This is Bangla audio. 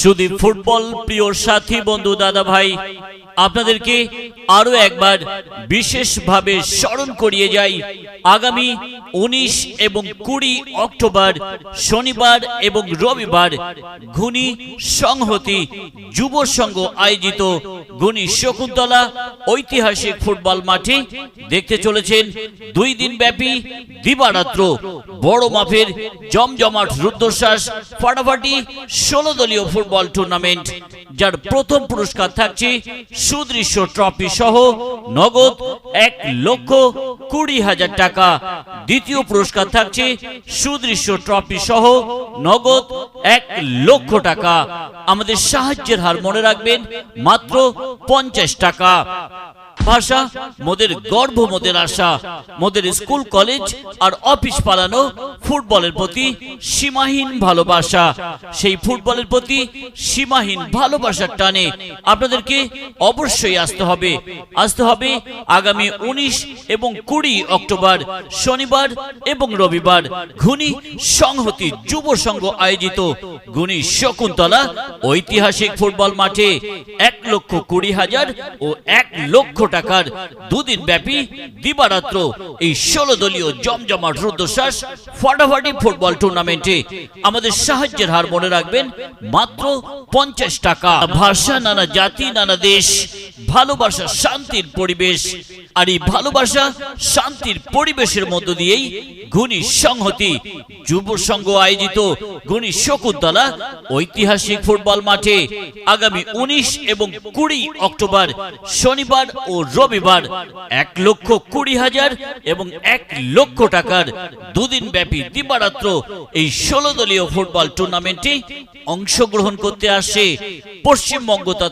শুধু ফুটবল প্রিয় সাথী, বন্ধু, দাদা ভাই, আপনাদেরকে আরও একবার বিশেষভাবে স্মরণ করিয়ে যাই। আগামী উনিশ এবং কুড়ি অক্টোবর শনিবার এবং রবিবার ঘুনি সংহতি যুব সংঘ আয়োজিত গুণী শকুন্তলা ঐতিহাসিক ফুটবল মাঠে দেখতে চলেছেন। দুই দিন ব্যাপী দিবারাত্র বড় মাপের জমজমাট রুদ্ধশ্বাস, ফাটাফাটি ষোলো দলীয় ফুটবল টুর্নামেন্ট যার প্রথম পুরস্কার থাকছে সুদৃশ্য ট্রফি সহ নগদ এক লক্ষ কুড়ি হাজার টাকা। দ্বিতীয় পুরস্কার থাকছে সুদৃশ্য ট্রফি সহ নগদ এক লক্ষ টাকা। আমাদের সাহায্যের হার মনে রাখবেন মাত্র পঞ্চাশ টাকা। ভাষা, মোদের গর্ব, মোদের আশা, মোদের স্কুল, কলেজ আর অফিস পালানো ফুটবলের প্রতি সীমাহীন ভালোবাসা। সেই ফুটবলের প্রতি সীমাহীন ভালোবাসার টানে আপনাদেরকে অবশ্যই আসতে হবে। আসতে হবে আগামী উনিশ এবং কুড়ি অক্টোবর শনিবার এবং রবিবার। ঘুনি সংহতি যুব সংঘ আয়োজিত গুণী শকুন্তলা ঐতিহাসিক ফুটবল মাঠে এক লক্ষ কুড়ি হাজার ও এক লক্ষ টাকার দুদিন ব্যাপী দিবারাত্র এই ষোলো দলীয় জমজমাট রুদ্ধশ্বাস ফাটাফাটি ফুটবল টুর্নামেন্টে আমাদের সাহায্যের হার মনে রাখবেন মাত্র পঞ্চাশ টাকা। ভাষা নানা জাতি নানা দেশ ভালোবাসা শান্তির পরিবেশ। আর এই ভালোবাসা শান্তির পরিবেশের মধ্য দিয়েই গুণী সংহতি। যুব সংঘ আয়োজিত গুণী শকুন্তলা ঐতিহাসিক ফুটবল মাঠে আগামী উনিশ এবং কুড়ি অক্টোবর শনিবার ও রবিবার এক লক্ষ কুড়ি হাজার এবং এক লক্ষ টাকার দুদিন ব্যাপী দিবারাত্র এই ষোলো দলীয় ফুটবল টুর্নামেন্টে অংশগ্রহণ করতে আসে পশ্চিমবঙ্গ তথা